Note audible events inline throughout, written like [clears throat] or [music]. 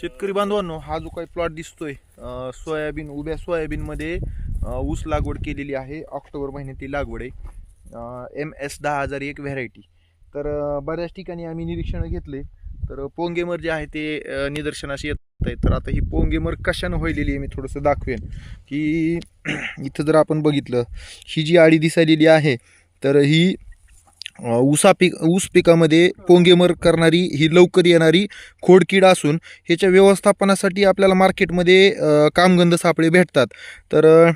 शेतकरी बांधवांनो हा जो काही प्लॉट दिसतोय सोयाबीन उभ्या सोयाबीनमध्ये ऊस लागवड केलेली आहे. ऑक्टोबर महिन्यातील लागवड आहे. एम एस दहा हजार एक व्हरायटी तर बऱ्याच ठिकाणी आम्ही निरीक्षण घेतले तर पोंगेमर जे आहे ते निदर्शनास येत आहे तर आता ही पोंगेमर कशानं व्हायलेली आहे मी थोडंसं दाखवेन. की [clears throat] इथं जर आपण बघितलं ही जी आडी दिसायलेली आहे तर ही ऊसा पीक ऊस पिकामध्ये पोंगेमर करणारी ही लवकर येणारी खोडकीड असून ह्याच्या व्यवस्थापनासाठी आपल्याला मार्केटमध्ये कामगंध सापळे भेटतात. तर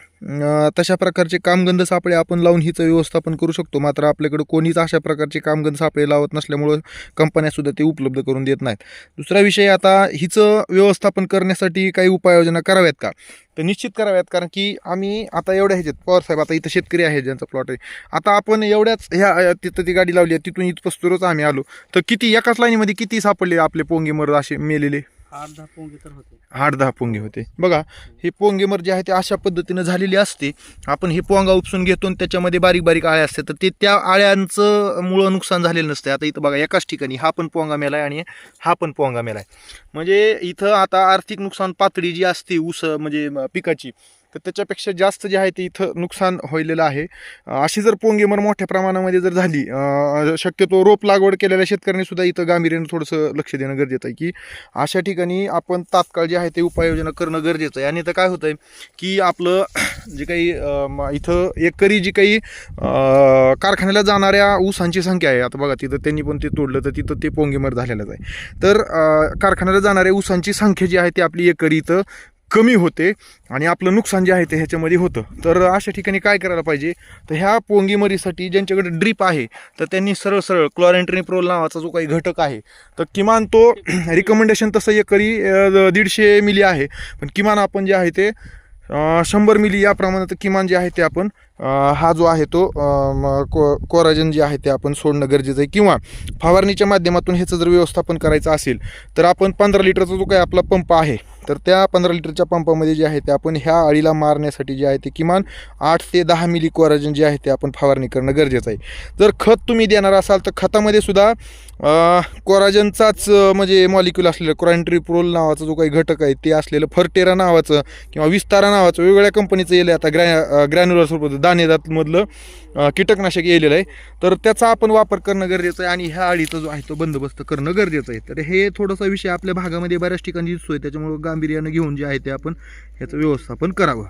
तशा प्रकारचे कामगंध सापळे आपण लावून हिचं व्यवस्थापन करू शकतो. मात्र आपल्याकडे कोणीच अशा प्रकारचे कामगंध सापळे लावत नसल्यामुळं कंपन्यासुद्धा ते उपलब्ध करून देत नाहीत. दुसरा विषय आता हिचं व्यवस्थापन करण्यासाठी काही उपाययोजना कराव्यात का? तर निश्चित कराव्यात कारण की आम्ही आता एवढ्या ह्याच्यात पवार साहेब आता इथं शेतकरी आहे ज्यांचा प्लॉट आहे. आता आपण एवढ्याच ह्या तिथं ती गाडी लावली आहे तिथून इथपासूनच आम्ही आलो. तर किती एकाच लाईनीमध्ये किती सापडले आपले पोंगे मर असे मेलेले? आठ दहा पोंगे तर होते. आठ दहा पोंगे होते. बघा हे पोंगेमर जे आहे ते अशा पद्धतीनं झालेली असते. आपण हे पोंगा उपसून घेतो आणि त्याच्यामध्ये बारीक बारीक आळ्या असते तर ते त्या आळ्यांचं मुळं नुकसान झालेलं नसते आता इथं बघा एकाच ठिकाणी हा पण पोंगा मेला आहे आणि हा पण पोंगा मेला आहे म्हणजे इथं आता आर्थिक नुकसान पातळी जी असते ऊस म्हणजे पिकाची तर त्याच्यापेक्षा जास्त जे आहे ते इथं नुकसान व्हायलेलं आहे. अशी जर पोंगेमर मोठ्या प्रमाणामध्ये जर झाली शक्यतो रोप लागवड केलेल्या शेतकऱ्यांनी सुद्धा इथं गांभीर्यानं थोडंसं लक्ष देणं गरजेचं आहे की अशा ठिकाणी आपण तात्काळ जे आहे ते उपाययोजना करणं गरजेचं आहे. आणि तर काय होतं आहे की आपलं [clears throat] जे काही इथं एकरी जी काही कारखान्याला जाणाऱ्या ऊसांची संख्या आहे आता बघा तिथं त्यांनी पण ते तोडलं तर तिथं ते पोंगेमर झालेलंच आहे. तर कारखान्याला जाणाऱ्या ऊसांची संख्या जी आहे ती आपली एकरी इथं कमी होते आणि आपलं नुकसान जे आहे ते ह्याच्यामध्ये होतं. तर अशा ठिकाणी काय करायला पाहिजे? तर ह्या पोंगीमरीसाठी ज्यांच्याकडे ड्रीप आहे तर त्यांनी सरळ सरळ क्लॉरेंट्रिनिप्रोल नावाचा जो काही घटक आहे तर किमान तो [clears throat] रिकमेंडेशन तसं एकरी अं, दीडशे मिली आहे. पण किमान आपण जे आहे ते शंभर मिली या प्रमाणात किमान जे आहे ते आपण हा जो आहे तो को कोराजन जे आहे ते आपण सोडणं गरजेचं आहे. किंवा फवारणीच्या माध्यमातून ह्याचं जर व्यवस्थापन करायचं असेल तर आपण पंधरा लिटरचा जो काही आपला पंप आहे तर त्या पंधरा लिटरच्या पंपामध्ये जे आहे ते आपण ह्या अळीला मारण्यासाठी जे आहे ते किमान आठ ते दहा मिली कोराजन जे आहे ते आपण फवारणी करणं गरजेचं आहे. जर खत तुम्ही देणार असाल तर खतामध्ये सुद्धा कोराजनचाच म्हणजे मॉलिक्युल असलेलं क्रॉन्ट्रीप्रोल नावाचा जो काही घटक आहे ते असलेलं फर्टेरा नावाचं किंवा विस्तारा नावाचं वेगवेगळ्या कंपनीचं येलं आता ग्रॅ ग्रॅन्युलर स्वरूपात दाणेदातमधलं कीटकनाशक येलेलं आहे. तर त्याचा आपण वापर करणं गरजेचं आहे आणि ह्या अळीचा जो आहे तो बंदोबस्त करणं गरजेचं आहे. तर हे थोडासा विषय आपल्या भागामध्ये बऱ्याच ठिकाणी दिसतोय त्याच्यामुळं गांभीर्यानं घेऊन जे आहे ते आपण ह्याचं व्यवस्थापन करावं.